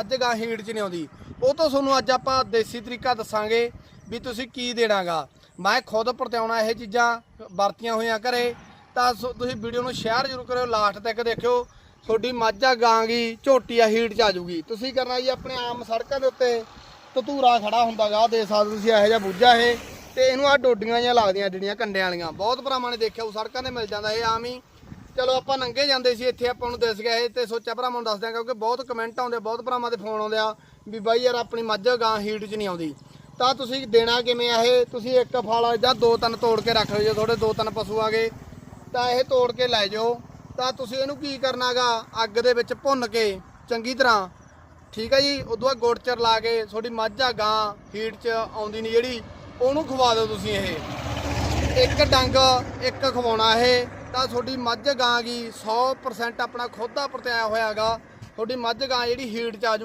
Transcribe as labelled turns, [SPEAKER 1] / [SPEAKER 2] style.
[SPEAKER 1] ਅੱਜ ਗਾਂ ਹੀਟ 'ਚ ਨਹੀਂ ਆਉਂਦੀ। ਉਹ ਤੋਂ ਤੁਹਾਨੂੰ ਅੱਜ ਆਪਾਂ ਦੇਸੀ ਤਰੀਕਾ ਦੱਸਾਂਗੇ ਵੀ ਤੁਸੀਂ ਕੀ ਦੇਣਾਗਾ। ਮੈਂ ਖੁਦ ਪਰਤਿਆਉਣਾ ਇਹ ਚੀਜ਼ਾਂ, ਵਰਤੀਆਂ ਹੋਈਆਂ ਘਰੇ। ਤਾਂ ਸੋ- ਤੁਸੀਂ ਵੀਡੀਓ ਨੂੰ ਸ਼ੇਅਰ ਜ਼ਰੂਰ ਕਰਿਓ ਲਾਸਟ ਤੱਕ ਦੇਖਿਓ। ਤੁਹਾਡੀ ਮਾਝਾ ਗਾਂਗੀ, ਝੋਟੀ ਆ ਹੀਟ 'ਚ ਆ ਜੂਗੀ ਤੁਸੀਂ ਕਰਨਾ ਜੀ ਆਪਣੇ ਆਮ ਸੜਕਾਂ ਦੇ ਉੱਤੇ ਧਤੂਰਾ ਖੜਾ ਹੁੰਦਾਗਾ, ਦੇ ਸਕਦੇ ਤੁਸੀਂ ਇਹੋ ਜਿਹਾ ਬੁੱਝਾ ਇਹ। ਤੇ ਇਹਨੂੰ ਆ ਡੋਡੀਆਂ ਜਿਹੀਆਂ ਲੱਗਦੀਆਂ, ਜਿਹੜੀਆਂ ਕੰਡਿਆਂ ਵਾਲੀਆਂ। ਬਹੁਤ ਭਰਾਵਾਂ ਨੇ ਦੇਖਿਆ, ਉਹ ਸੜਕਾਂ ਤੇ ਮਿਲ ਜਾਂਦਾ ਇਹ ਆਮ ਹੀ। ਚਲੋ ਆਪਾਂ ਨੰਗੇ ਜਾਂਦੇ ਸੀ ਇੱਥੇ, ਆਪਾਂ ਨੂੰ ਦਿਸ ਗਿਆ ਇਹ ਤੇ ਸੋਚਿਆ ਭਰਾਵਾਂ ਨੂੰ ਦੱਸ ਦਿਆਂ ਕਿਉਂਕਿ ਬਹੁਤ ਕਮੈਂਟ ਆਉਂਦੇ, ਬਹੁਤ ਭਰਾਵਾਂ ਦੇ ਫੋਨ ਆਉਂਦੇ ਆ ਵੀ ਬਾਈ ਯਾਰ ਆਪਣੀ ਮੱਝ ਗਾਂ ਹੀਟ 'ਚ ਨਹੀਂ ਆਉਂਦੀ। ਤਾਂ ਤੁਸੀਂ ਦੇਣਾ ਕਿਵੇਂ ਆ ਇਹ? ਤੁਸੀਂ ਇੱਕ ਫਲ ਜਾਂ ਦੋ ਤਿੰਨ ਤੋੜ ਕੇ ਰੱਖ ਲਓ, ਜੇ ਤੁਹਾਡੇ ਦੋ ਤਿੰਨ ਪਸ਼ੂ ਆ ਗਏ, ਤਾਂ ਇਹ ਤੋੜ ਕੇ ਲੈ ਜਾਓ। ਤਾਂ ਤੁਸੀਂ ਇਹਨੂੰ ਕੀ ਕਰਨਾਗਾ ਅੱਗ ਦੇ ਵਿੱਚ ਭੁੰਨ ਕੇ ਚੰਗੀ ਤਰ੍ਹਾਂ, ਠੀਕ ਹੈ ਜੀ? ਉਦੋਂ ਬਾਅਦ ਗੁੜ ਚਰ ਲਾ ਕੇ ਤੁਹਾਡੀ ਮੱਝ ਆ ਗਾਂ ਹੀਟ 'ਚ ਆਉਂਦੀ ਨਹੀਂ ਜਿਹੜੀ, ਉਹਨੂੰ ਖਵਾ ਦਿਓ ਤੁਸੀਂ ਇਹ। ਇੱਕ ਡੰਗ ਇੱਕ ਖਵਾਉਣਾ ਇਹ। ਤਾਂ ਤੁਹਾਡੀ ਮੱਝ ਗਾਂ ਗੀ 100% ਆਪਣਾ ਖੁਦ ਦਾ ਪਰਤਿਆਇਆ ਹੋਇਆਗਾ, ਤੁਹਾਡੀ ਮੱਝ ਗਾਂ ਜਿਹੜੀ ਹੀਟ 'ਚ ਆ ਜਾਊ